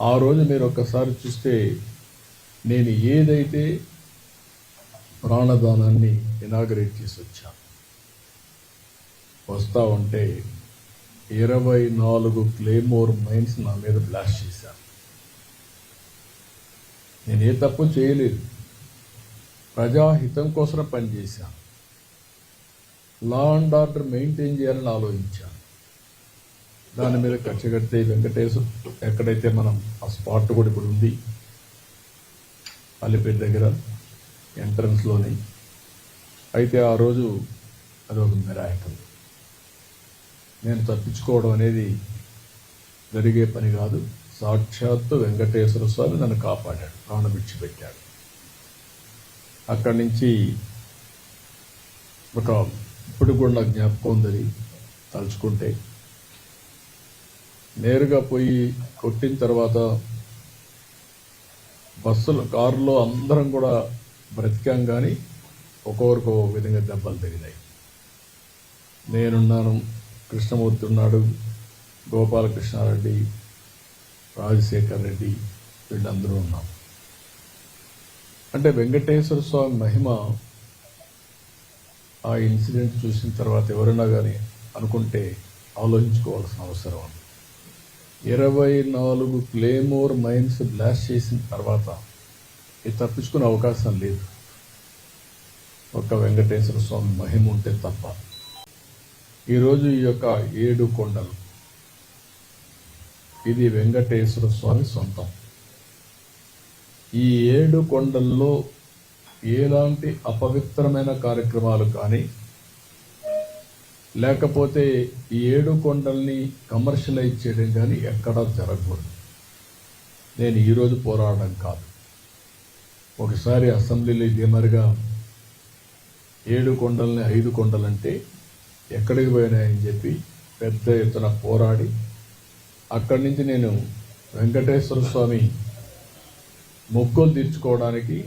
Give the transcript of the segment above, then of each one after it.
ఆ రోజు మీరు ఒక్కసారి చూస్తే నేను ఏదైతే ప్రాణదానాన్ని ఇనాగరేట్ చేసి వచ్చాను వస్తా ఉంటే ఇరవై నాలుగు క్లేమోర్ మైన్స్ నా మీద బ్లాస్ట్ చేశాను నేను ఏ తప్పు చేయలేదు. ప్రజాహితం కోసం పనిచేశాను లా అండ్ ఆర్డర్ మెయింటైన్ చేయాలని ఆలోచించాను దాని మీద ఖర్చు కడితే వెంకటేశ్వర ఎక్కడైతే మనం ఆ స్పాట్ కూడా ఇప్పుడు ఉంది అల్లిపేట దగ్గర ఎంట్రన్స్లోని అయితే ఆ రోజు అది ఒక మిరాయకం నేను తప్పించుకోవడం అనేది జరిగే పని కాదు. సాక్షాత్తు వెంకటేశ్వర స్వామి నన్ను కాపాడాడు ప్రాణం విడిచిపెట్టాడు. అక్కడి నుంచి ఒక ఇప్పుడు కూడా నాకు జ్ఞాపకం ఉందని తలుచుకుంటే నేరుగా పోయి కొట్టిన తర్వాత బస్సులు కారులో అందరం కూడా బ్రతికాం కానీ ఒక్కొక్కరికి ఒక విధంగా దెబ్బలు తగిలాయి. నేనున్నాను కృష్ణమూర్తి ఉన్నాడు గోపాలకృష్ణారెడ్డి రాజశేఖర్ రెడ్డి వీళ్ళందరూ ఉన్నాం. అంటే వెంకటేశ్వర స్వామి మహిమ ఆ ఇన్సిడెంట్ చూసిన తర్వాత ఎవరైనా కానీ అనుకుంటే ఆలోచించుకోవాల్సిన అవసరం ఉంది. ఇరవై నాలుగు క్లేమోర్ మైన్స్ బ్లాస్ట్ చేసిన తర్వాత ఇది తప్పించుకునే అవకాశం లేదు. ఒక వెంకటేశ్వర స్వామి మహిమ ఉంటే తప్ప. ఈరోజు ఈ యొక్క ఏడు కొండలు. ఇది వెంకటేశ్వర స్వామి సొంతం. ఈ ఏడు కొండల్లో ఎలాంటి అపవిత్రమైన కార్యక్రమాలు కానీ లేకపోతే ఈ ఏడు కొండల్ని కమర్షియలైజ్ చేయడం కానీ ఎక్కడా జరగకూడదు. నేను ఈరోజు పోరాడడం కాదు. ఒకసారి అసెంబ్లీలో ఇదే మరిగా ఏడు కొండల్ని ఐదు కొండలంటే ఎక్కడికి పోయినాయని చెప్పి పెద్ద ఎత్తున పోరాడి అక్కడి నుంచి నేను వెంకటేశ్వర స్వామి మొక్కులు తీర్చుకోవడానికి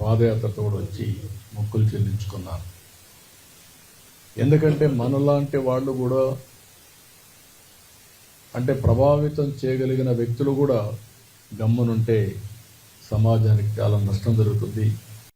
పాదయాత్రతో కూడా వచ్చి మొక్కులు చెల్లించుకున్నాను. ఎందుకంటే మనలాంటి వాళ్ళు కూడా అంటే ప్రభావితం చేయగలిగిన వ్యక్తులు కూడా గమ్మునుంటే సమాజానికి చాలా నష్టం జరుగుతుంది.